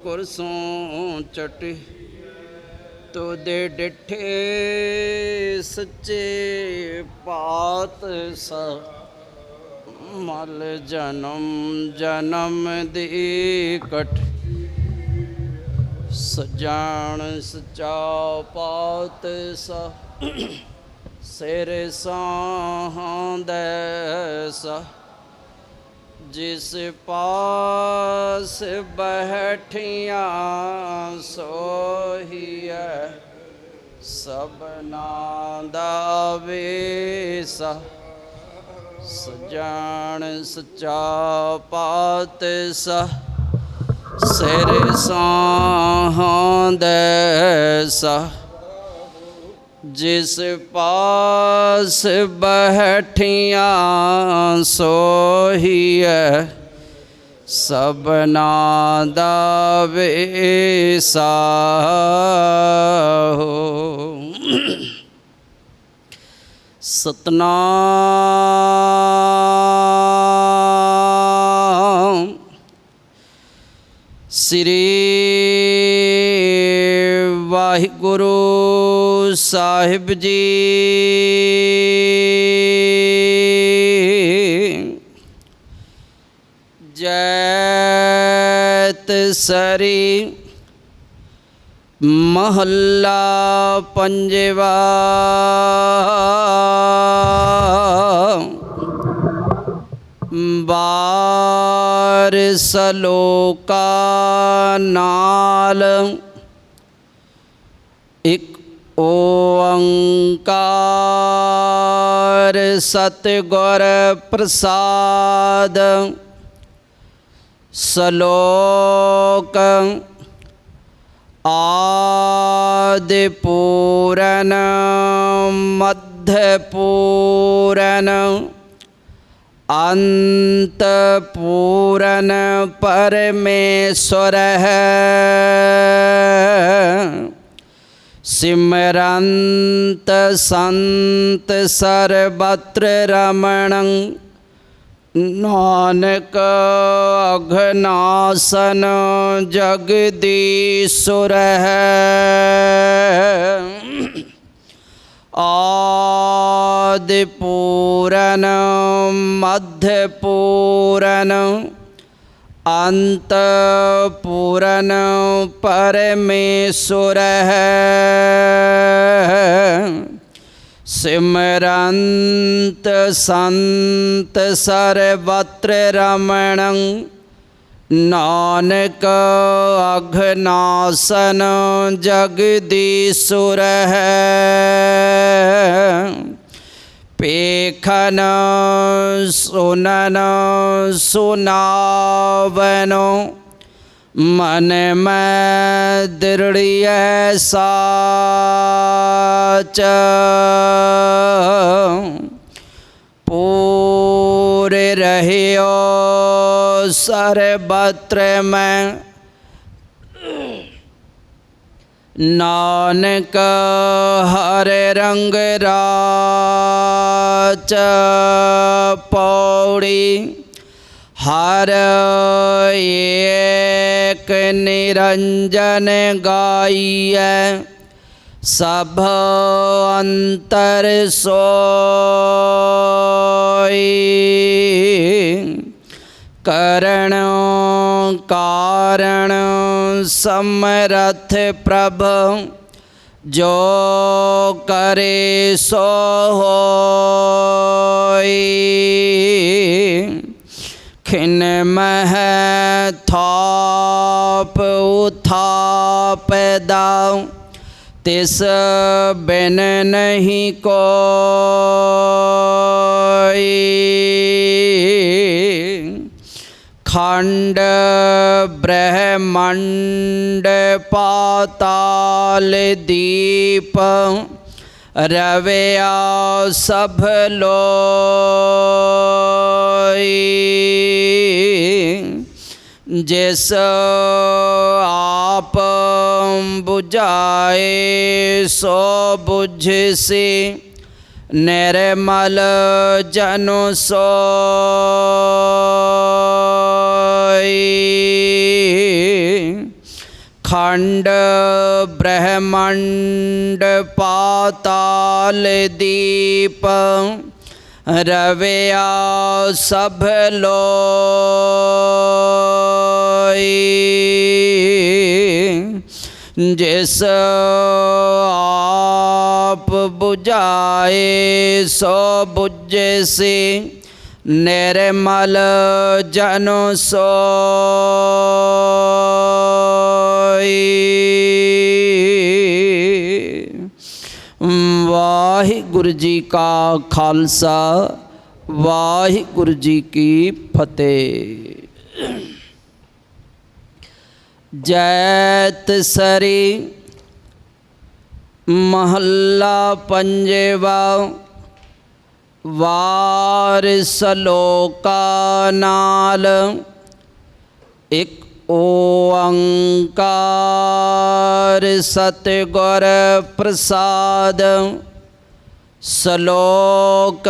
ਕੁਰਸੋਂ ਚਟੇ ਤੋਦੇ ਡਿਠੇ ਸੱਚੇ ਪਾਤ ਸਾ ਮਲ ਜਨਮ ਜਨਮ ਦੀ ਕਟ ਸਜਾਣ ਸਚਾ ਪਾਤ ਸਾ ਸਿਰ ਸਾਹਾਂ ਦੈਸਾ ਜਿਸ ਪਾਸ ਬੈਠੀਆਂ ਸੋਹੀਐ ਸਭਨਾ ਦਾ ਵੇਸਾ ਸਜਾਣ ਸਚਾ ਪਾਤ ਸਾ ਸਿਰ ਸਾਹਾਂ ਦੈਸਾ ਜਿਸ ਪਾਸ ਬੈਠੀਆਂ ਸੋਹੀਐ ਸਭਨਾ ਦਾ ਵੇਸਾ ਸਤਨਾਮ ਸ੍ਰੀ ਵਾਹਿਗੁਰੂ ਸਾਹਿਬ ਜੀ। ਜੈਤ ਸਰੀ ਮਹੱਲਾ ਪੰਜਵਾ। ਬਾਰ ਸਲੋਕਾ ਨਾਲ ਇਕ ਓੰਕਾਰ ਸਤਿਗੁਰ ਪ੍ਰਸਾਦ ਸਲੋਕ ਆਦਿ ਪੂਰਨ ਮਧ ਪੂਰਨ ਅੰਤ ਪੂਰਨ ਪਰਮੇਸ਼ਰ ਹੈ ਸਿਮਰੰਤ ਸੰਤ ਸਰਬਤਰ ਰਮਣੰ ਨਾਨਕ ਅਘਨਾਸਨ ਜਗਦੀਸ਼ੁਰ ਹੈ ਆਦਿ ਪੂਰਨ ਮਧ ਪੂਰਨ ਅੰਤ ਪੂਰਨ ਪਰਮੇਸ਼ੁਰ ਹੈ। ਸਿਮਰੰਤ ਸੰਤ ਸਰਬਤਰ ਰਮਣੰ ਨਾਨਕ ਅਘਨਾਸਨ ਜਗਦੀਸ਼ੁਰ ਹੈ। ਪੇਖਨ ਸੁਨਨ ਸੁਨਾਵਨੋ। ਮਨ ਮੈਂ ਦਿਰੜੀਐ ਸਾਚ। ਪੂਰੇ ਰਹਿਓ ਸਰਬਤਰ ਮੈਂ। ਨਾਨਕ ਹਰ ਰੰਗ ਰਾਚ ਪੌੜੀ ਹਰ ਏਕ ਨਿਰੰਜਨ ਗਾਈਐ ਸਭ ਅੰਤਰ ਸੋਈ। करण, कारण, समरथ प्रभ। जो करे सो हो खिन मह थाप उथाप दाऊ। तिस बिन नहीं को ਖੰਡ ਬ੍ਰਹਮੰਡ ਪਾਤਾਲ ਦੀਪ ਰਵਿਆ ਸਭ ਲੋਈ ਜਿਸ ਆਪ 부ਝਾਏ ਸੋ 부ਝਸੀ ਨਿਰਮਲ ਜਨੁ ਸੋਈ। ਖੰਡ ਬ੍ਰਹਮੰਡ ਪਾਤਾਲ ਦੀਪ ਰਵਿਆ ਸਭ ਲੋਈ। ਜਿਸ ਆਪ 부ਝਾਏ ਸੋ 부ਝੇ ਸੇ, ਨਿਰਮਲ ਜਨੁ ਸੋਈ। ਵਾਹਿਗੁਰੂ ਜੀ ਕਾ ਖਾਲਸਾ, ਵਾਹਿਗੁਰੂ ਜੀ ਕੀ ਫਤਿਹ। ਜੈਤ ਸਰੀ ਮਹੱਲਾ ਪੰਜਵਾ ਵਾਰ ਸਲੋਕਾ ਨਾਲ ਇੱਕ ਓੰਕਾਰ ਸਤਿਗੁਰ ਪ੍ਰਸਾਦ ਸ਼ਲੋਕ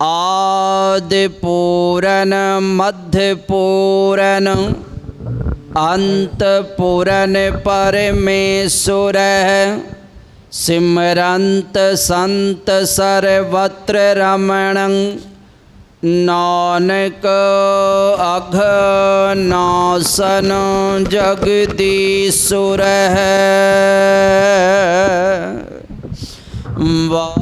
ਆਦਿ ਪੂਰਨ ਮਧ ਪੂਰਨ। ਅੰਤ ਪੂਰਨ ਪਰਮੇਸ਼ੁਰ ਸਿਮਰੰਤ ਸੰਤ ਸਰਵਤਰ ਰਮਣੰ ਨਾਨਕ ਅਘ ਨਾਸਨ ਜਗਦੀਸ਼ੁਰ ਹੈ ਵਾ